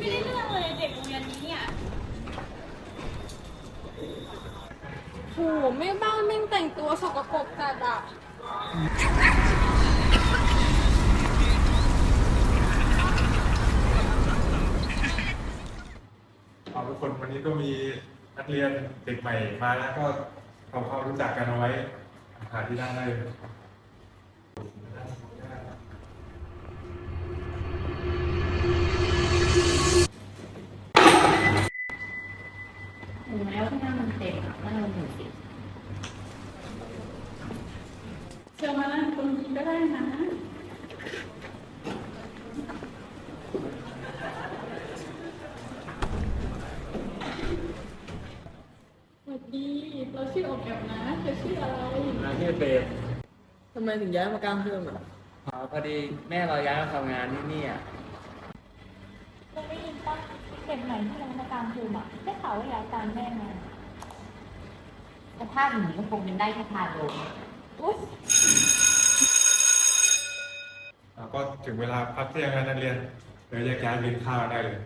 ไม่ได้เรื่องเลยเด็กโรงเรียนนี้เนี่ยโหแม่บ้านแม่งแต่งตัวสกปรกจัดอะเอาทุกคนวันนี้ก็มีนักเรียนเด็กใหม่มาแล้วก็ทำความรู้จักกันเอาไว้หาที่นั่งได้เลย ถึงแม้ว่าที่นั่งมันเต็มอะนั่งลงหนึ่งสิเชิญมานั่งตรงนี้ก็ได้นะสวัสดี เราชื่อออกแบบนะเธอชื่ออะไรมาที่เฟรมทำไมถึงย้ายมากลางเทอมอะอ๋อพอดีแม่เราย้ายมาทำงานที่นี่อะ เราได้ยินป่ะ เด็กใหม่ที่เรามากลางคืนอะได้ข่าวว่าย้ายการแม่มาสภาพอย่างนี้ก็คงเป็นได้แค่พาโลงอุ๊ยแล้วก็ถึงเวลาพักเที่ยงแล้วนักเรียนเดี๋ยวแยกย้ายไปกินข้าวได้เลย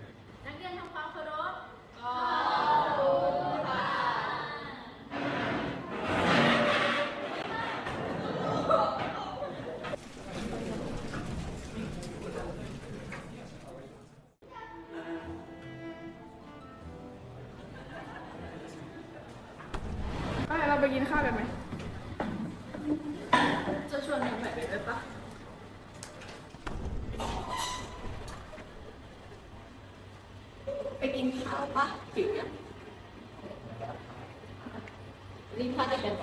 ไปกินข้าวกันไหม จะชวนเด็กใหม่ไปด้วยปะไปกินข้าวปะหิวยังรีบพากันไป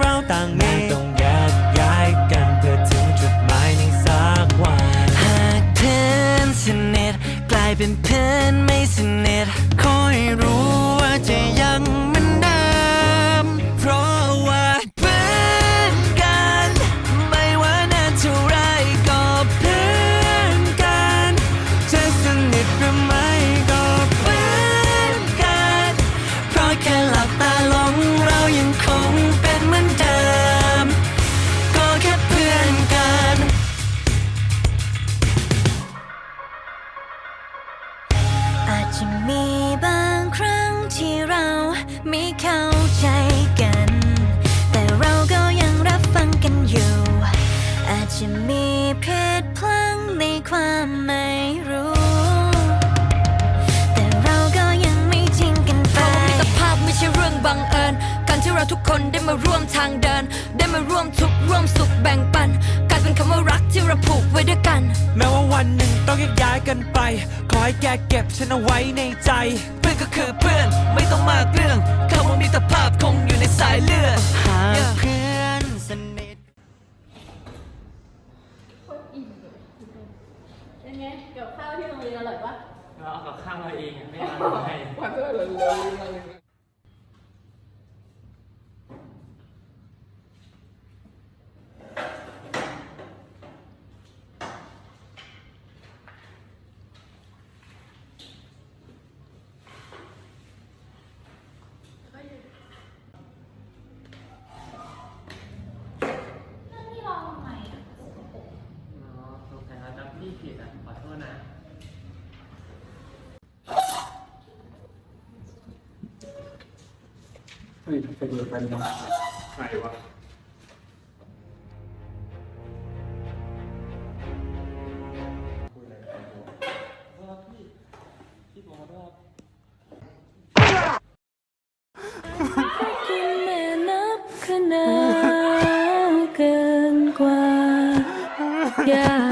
เราต่างมีต้องแยกย้ายกันเพื่อถึงจุดหมายในสักวันหากเพื่อนสนิทกลายเป็นเพื่อนไม่สนิทคอยรู้ว่าจะยัง การที่เราทุกคนได้มาร่วมทางเดิน ได้มาร่วมทุกข์ร่วมสุขแบ่งปันกลายเป็นคำว่ารักที่เราผูกไว้ด้วยกัน แม้ว่าวันหนึ่งต้องแยกย้ายกันไป ขอให้แกเก็บฉันเอาไว้ในใจ เพื่อนก็คือเพื่อนไม่ต้องมากเรื่องคำว่ามิตรภาพคงอยู่ในสายเลือดหากเพื่อนสนิทเป็นไงเกี่ยวข้าวที่โรงเรียนอร่อยปะ เราเอากับข้าวเราเองอะไม่เอามาให้วันเท่าไหร่เลย ฮ้ยไปดูไปดูใครวะขนาดเกินกว่า yeah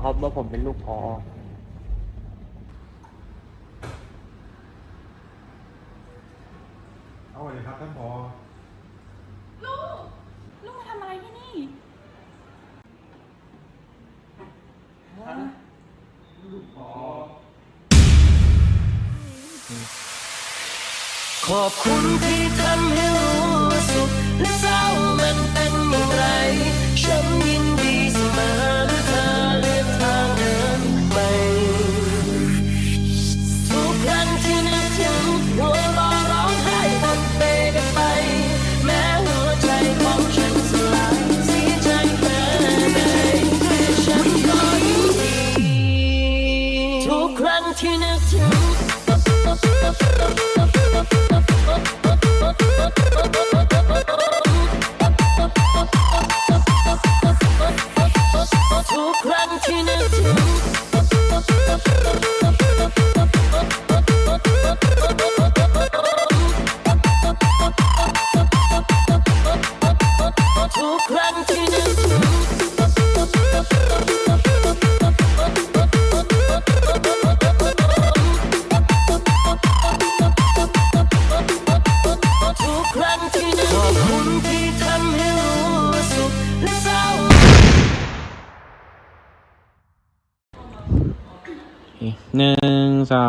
เขาครับว่าผมเป็นลูกพอเอาเลยครับท่านพอลูก ลูกมาทำอะไรที่นี่ฮะลูกพอขอบคุณที่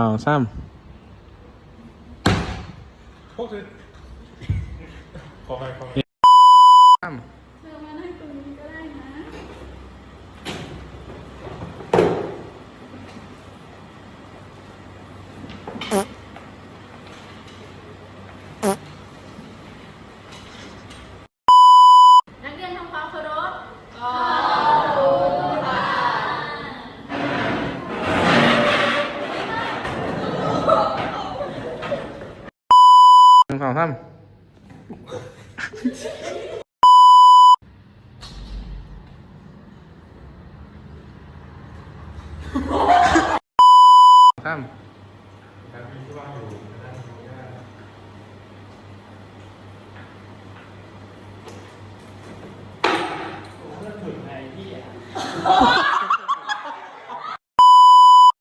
องสามขอไปข ข้าม